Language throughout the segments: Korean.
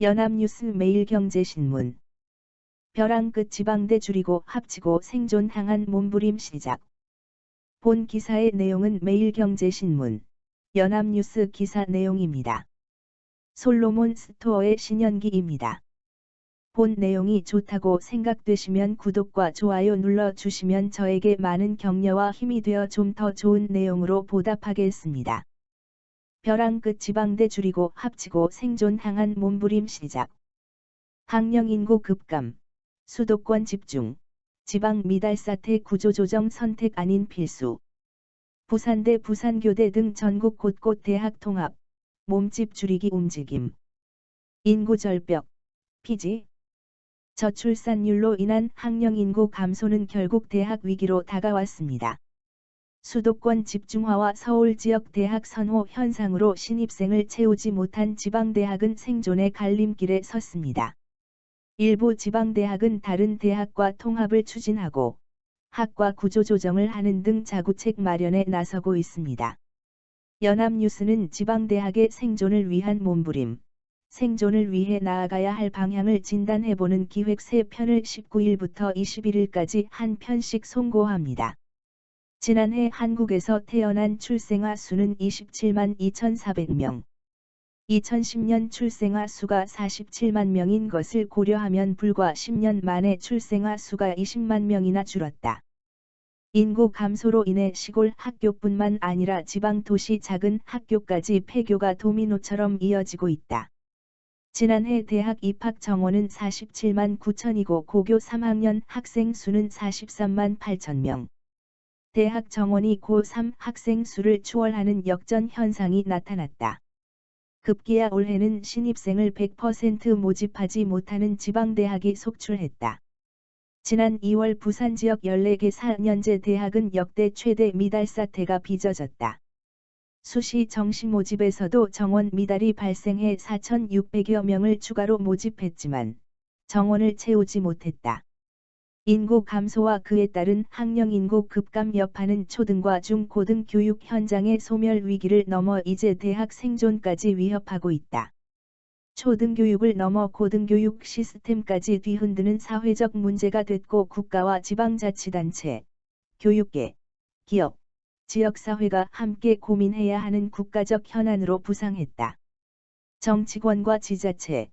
연합뉴스 매일경제신문 벼랑 끝 지방대 줄이고 합치고 생존 향한 몸부림 시작. 본 기사의 내용은 매일경제신문 연합뉴스 기사 내용입니다. 솔로몬 스토어의 신현기입니다. 본 내용이 좋다고 생각되시면 구독과 좋아요 눌러 주시면 저에게 많은 격려와 힘이 되어 좀 더 좋은 내용으로 보답하겠습니다. 벼랑 끝 지방대 줄이고 합치고 생존 향한 몸부림 시작. 학령 인구 급감, 수도권 집중, 지방 미달 사태 구조조정 선택 아닌 필수. 부산대 부산교대 등 전국 곳곳 대학 통합, 몸집 줄이기 움직임. 인구 절벽, 피지. 저출산율로 인한 학령 인구 감소는 결국 대학 위기로 다가왔습니다. 수도권 집중화와 서울 지역 대학 선호 현상으로 신입생을 채우지 못한 지방대학은 생존의 갈림길에 섰습니다. 일부 지방대학은 다른 대학과 통합을 추진하고 학과 구조조정을 하는 등 자구책 마련에 나서고 있습니다. 연합뉴스는 지방대학의 생존을 위한 몸부림, 생존을 위해 나아가야 할 방향을 진단해보는 기획 3편을 19일부터 21일까지 한 편씩 송고합니다. 지난해 한국에서 태어난 출생아 수는 27만 2,400명. 2010년 출생아 수가 47만 명인 것을 고려하면 불과 10년 만에 출생아 수가 20만 명이나 줄었다. 인구 감소로 인해 시골 학교뿐만 아니라 지방 도시 작은 학교까지 폐교가 도미노처럼 이어지고 있다. 지난해 대학 입학 정원은 47만 9천이고 고교 3학년 학생 수는 43만 8천 명. 대학 정원이 고3 학생 수를 추월하는 역전 현상이 나타났다. 급기야 올해는 신입생을 100% 모집하지 못하는 지방대학이 속출했다. 지난 2월 부산 지역 14개 4년제 대학은 역대 최대 미달 사태가 빚어졌다. 수시 정시 모집에서도 정원 미달이 발생해 4,600여 명을 추가로 모집했지만 정원을 채우지 못했다. 인구 감소와 그에 따른 학령 인구 급감 여파는 초등과 중고등 교육 현장의 소멸 위기를 넘어 이제 대학 생존까지 위협하고 있다. 초등교육을 넘어 고등교육 시스템까지 뒤흔드는 사회적 문제가 됐고 국가와 지방자치단체, 교육계, 기업, 지역사회가 함께 고민해야 하는 국가적 현안으로 부상했다. 정치권과 지자체,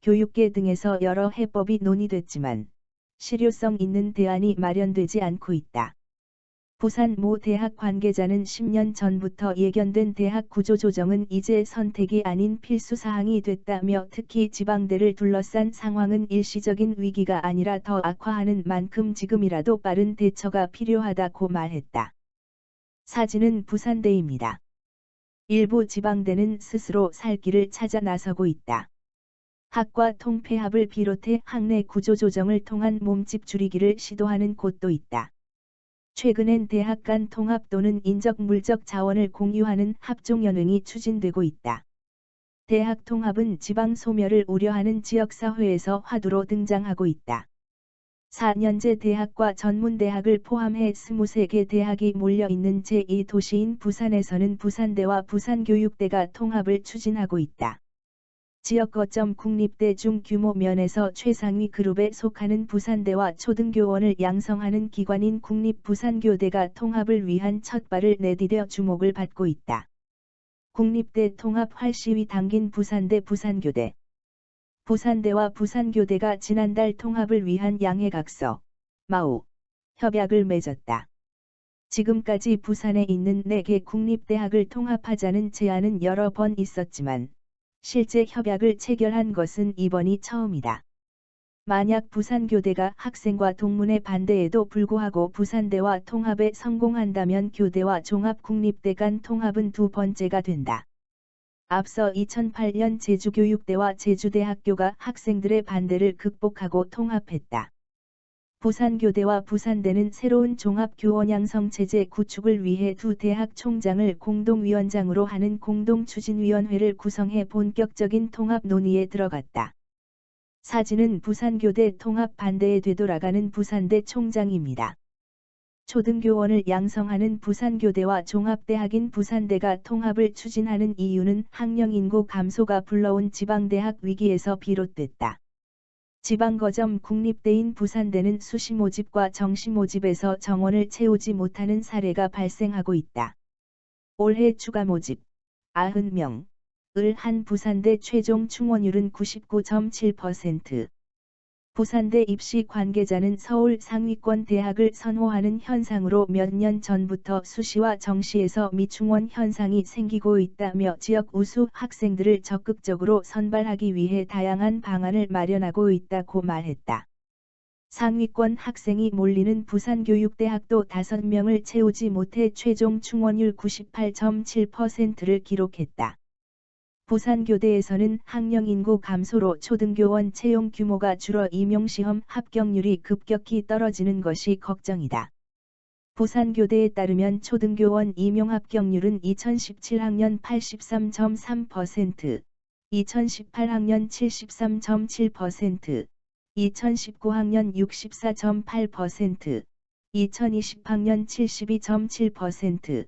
교육계 등에서 여러 해법이 논의됐지만 실효성 있는 대안이 마련되지 않고 있다. 부산 모 대학 관계자는 10년 전부터 예견된 대학 구조 조정은 이제 선택이 아닌 필수 사항이 됐다며 특히 지방대를 둘러싼 상황은 일시적인 위기가 아니라 더 악화하는 만큼 지금이라도 빠른 대처가 필요하다고 말했다. 사진은 부산대입니다. 일부 지방대는 스스로 살 길을 찾아 나서고 있다. 학과 통폐합을 비롯해 학내 구조 조정을 통한 몸집 줄이기를 시도하는 곳도 있다. 최근엔 대학 간 통합 또는 인적 물적 자원을 공유하는 합종 연행이 추진되고 있다. 대학 통합은 지방 소멸을 우려하는 지역사회에서 화두로 등장하고 있다. 4년제 대학과 전문대학을 포함해 23개 대학이 몰려있는 제2도시인 부산에서는 부산대와 부산교육대가 통합을 추진하고 있다. 지역 거점 국립대 중 규모 면에서 최상위 그룹에 속하는 부산대와 초등교원을 양성하는 기관인 국립부산교대가 통합을 위한 첫발을 내디뎌 주목을 받고 있다. 국립대 통합 활시위 당긴 부산대 부산교대 부산대와 부산교대가 지난달 통합을 위한 양해각서, 마우, 협약을 맺었다. 지금까지 부산에 있는 4개 국립대학을 통합하자는 제안은 여러 번 있었지만 실제 협약을 체결한 것은 이번이 처음이다. 만약 부산교대가 학생과 동문의 반대에도 불구하고 부산대와 통합에 성공한다면 교대와 종합국립대 간 통합은 두 번째가 된다. 앞서 2008년 제주교육대와 제주대학교가 학생들의 반대를 극복하고 통합했다. 부산교대와 부산대는 새로운 종합교원 양성 체제 구축을 위해 두 대학 총장을 공동위원장으로 하는 공동추진위원회를 구성해 본격적인 통합 논의에 들어갔다. 사진은 부산교대 통합 반대에 되돌아가는 부산대 총장입니다. 초등교원을 양성하는 부산교대와 종합대학인 부산대가 통합을 추진하는 이유는 학령 인구 감소가 불러온 지방대학 위기에서 비롯됐다. 지방거점 국립대인 부산대는 수시 모집과 정시 모집에서 정원을 채우지 못하는 사례가 발생하고 있다. 올해 추가 모집 90명 을한 부산대 최종 충원율은 99.7%. 부산대 입시 관계자는 서울 상위권 대학을 선호하는 현상으로 몇 년 전부터 수시와 정시에서 미충원 현상이 생기고 있다며 지역 우수 학생들을 적극적으로 선발하기 위해 다양한 방안을 마련하고 있다고 말했다. 상위권 학생이 몰리는 부산교육대학도 5명을 채우지 못해 최종 충원율 98.7%를 기록했다. 부산교대에서는 학령 인구 감소로 초등교원 채용 규모가 줄어 임용시험 합격률이 급격히 떨어지는 것이 걱정이다. 부산교대에 따르면 초등교원 임용 합격률은 2017학년 83.3%, 2018학년 73.7%, 2019학년 64.8%, 2020학년 72.7%,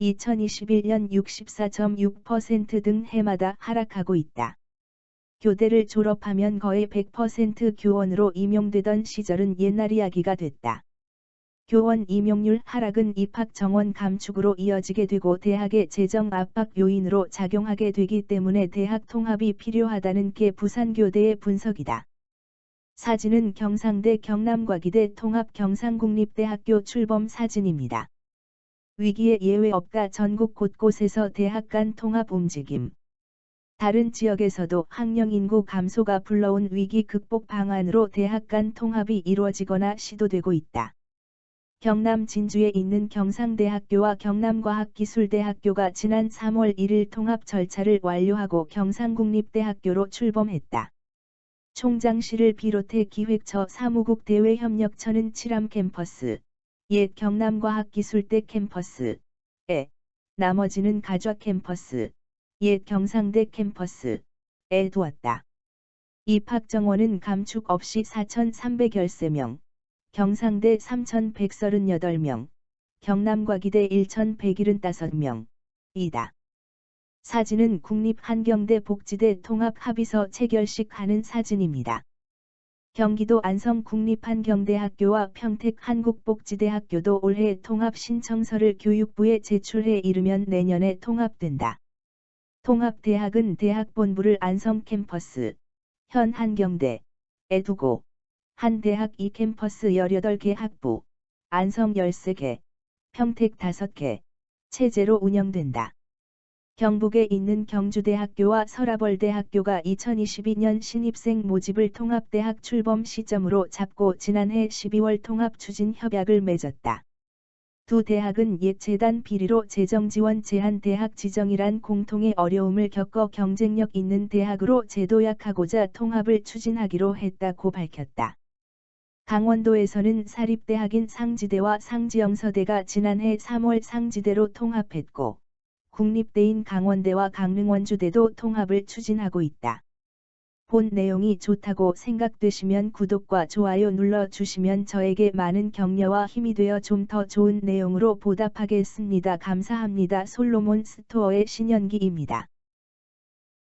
2021년 64.6%등 해마다 하락하고 있다. 교대를 졸업하면 거의 100% 교원으로 임용되던 시절은 옛날 이야기가 됐다. 교원 임용률 하락은 입학 정원 감축으로 이어지게 되고 대학의 재정 압박 요인으로 작용하게 되기 때문에 대학 통합이 필요하다는 게 부산교대의 분석이다. 사진은 경상대 경남과기대 통합 경상국립대학교 출범 사진입니다. 위기에 예외 없다 전국 곳곳에서 대학 간 통합 움직임. 다른 지역에서도 학령 인구 감소가 불러온 위기 극복 방안으로 대학 간 통합이 이루어지거나 시도되고 있다. 경남 진주에 있는 경상대학교와 경남과학기술대학교가 지난 3월 1일 통합 절차를 완료하고 경상국립대학교로 출범했다. 총장실을 비롯해 기획처 사무국 대외협력처는 칠암 캠퍼스, 옛 경남과학기술대 캠퍼스에 나머지는 가좌 캠퍼스, 옛 경상대 캠퍼스에 두었다. 입학 정원은 감축 없이 4,313명, 경상대 3,138명, 경남과기대 1,175명, 이다. 사진은 국립한경대 복지대 통합합의서 체결식 하는 사진입니다. 경기도 안성 국립한경대학교와 평택 한국복지대학교도 올해 통합 신청서를 교육부에 제출해 이르면 내년에 통합된다. 통합대학은 대학본부를 안성 캠퍼스, 현 한경대 에 두고 한 대학 2캠퍼스 18개 학부, 안성 13개, 평택 5개, 체제로 운영된다. 경북에 있는 경주대학교와 서라벌대학교가 2022년 신입생 모집을 통합대학 출범 시점으로 잡고 지난해 12월 통합 추진 협약을 맺었다. 두 대학은 옛 재단 비리로 재정 지원 제한 대학 지정이란 공통의 어려움을 겪어 경쟁력 있는 대학으로 재도약하고자 통합을 추진하기로 했다고 밝혔다. 강원도에서는 사립대학인 상지대와 상지영서대가 지난해 3월 상지대로 통합했고 국립대인 강원대와 강릉원주대도 통합을 추진하고 있다. 본 내용이 좋다고 생각되시면 구독과 좋아요 눌러주시면 저에게 많은 격려와 힘이 되어 좀 더 좋은 내용으로 보답하겠습니다. 감사합니다. 솔로몬 스토어의 신현기입니다.